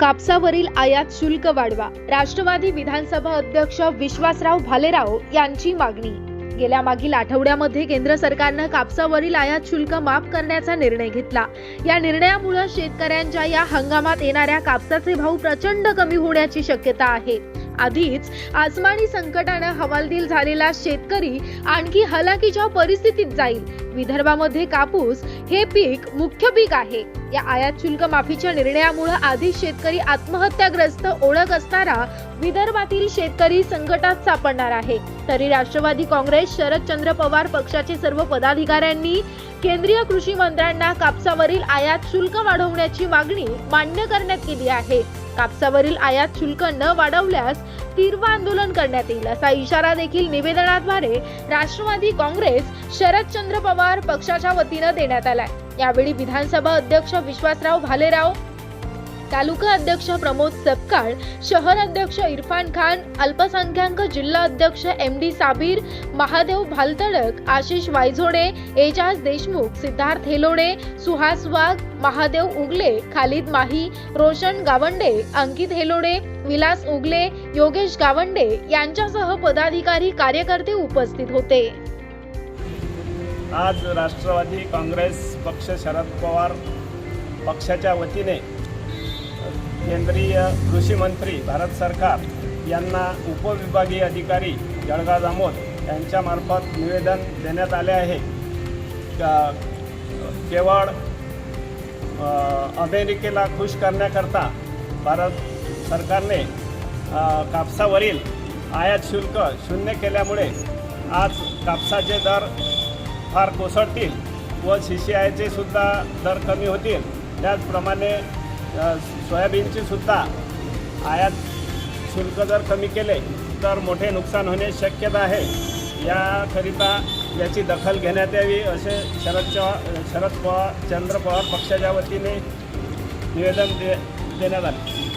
कापसावरील आयात शुल्क वाढवा. राष्ट्रवादी विधानसभा अध्यक्ष विश्वासराव भालेराव यांची मागणी. गेल्या मागील आठवड्यामध्ये केंद्र सरकारनं कापसावरील आयात शुल्क माफ करण्याचा निर्णय घेतला. या निर्णयामुळे शेतकऱ्यांच्या या हंगामात येणाऱ्या कापसाचे भाव प्रचंड कमी होण्याची शक्यता आहे. आधीच आसमानी संकटानं हवालदिल झालेला शेतकरी आणखी हलाखीच्या परिस्थितीत जाईल. विदर्भामध्ये कापूस हे पीक मुख्य पीक आहे. या आयात शुल्क माफीच्या निर्णयामुळे आधीच शेतकरी आत्महत्याग्रस्त ओळख असणारा विदर्भातील शेतकरी संकटात सापडणार आहे. तरी राष्ट्रवादी काँग्रेस शरदचंद्र पवार पक्षाचे सर्व पदाधिकाऱ्यांनी केंद्रीय कृषी मंत्र्यांना कापसावरील आयात शुल्क वाढवण्याची मागणी मान्य करण्यात केली आहे. कापसावरील आयात शुल्क न वाढवल्यास तीव्र आंदोलन करण्यात येईल असा इशारा देखील निवेदनाद्वारे राष्ट्रवादी काँग्रेस शरदचंद्र पवार पक्षाच्या वतीनं देण्यात आलाय. यावेळी विधानसभा अध्यक्ष विश्वासराव भालेराव तालुका अध्यक्ष प्रमोद सपकाळ शहर अध्यक्ष इरफान खान अल्पसंख्याक जिल्हा अध्यक्ष एम डी साबीर महादेव भालतडक आशिष वायझोडे एजाज देशमुख सिद्धार्थ हेलोडे सुहास वाघ महादेव उगले खालिद माही रोशन गावंडे अंकित हेलोडे विलास उगले योगेश गावंडे यांच्यासह पदाधिकारी कार्यकर्ते उपस्थित होते. आज राष्ट्रवादी काँग्रेस पक्ष शरद पवार पक्षाच्या वतीने केंद्रीय कृषी मंत्री भारत सरकार यांना उपविभागीय अधिकारी जळगाव दामोद यांच्यामार्फत निवेदन देण्यात आले आहे. का- केवळ अमेरिकेला खुश करण्याकरता भारत सरकारने कापसावरील आयात शुल्क शून्य केल्यामुळे आज कापसाचे दर फार कोसळतील व सी सी आयचे सुद्धा दर कमी होतील. त्याचप्रमाणे सोयाबीनची सुद्धा आयात शुल्क जर कमी केले तर मोठे नुकसान होणे शक्यता आहे. याकरिता याची दखल घेण्यात यावी असे शरद चव्हाण शरद पवार चंद्र पवार पक्षाच्या वतीने निवेदन दे देण्यात आले.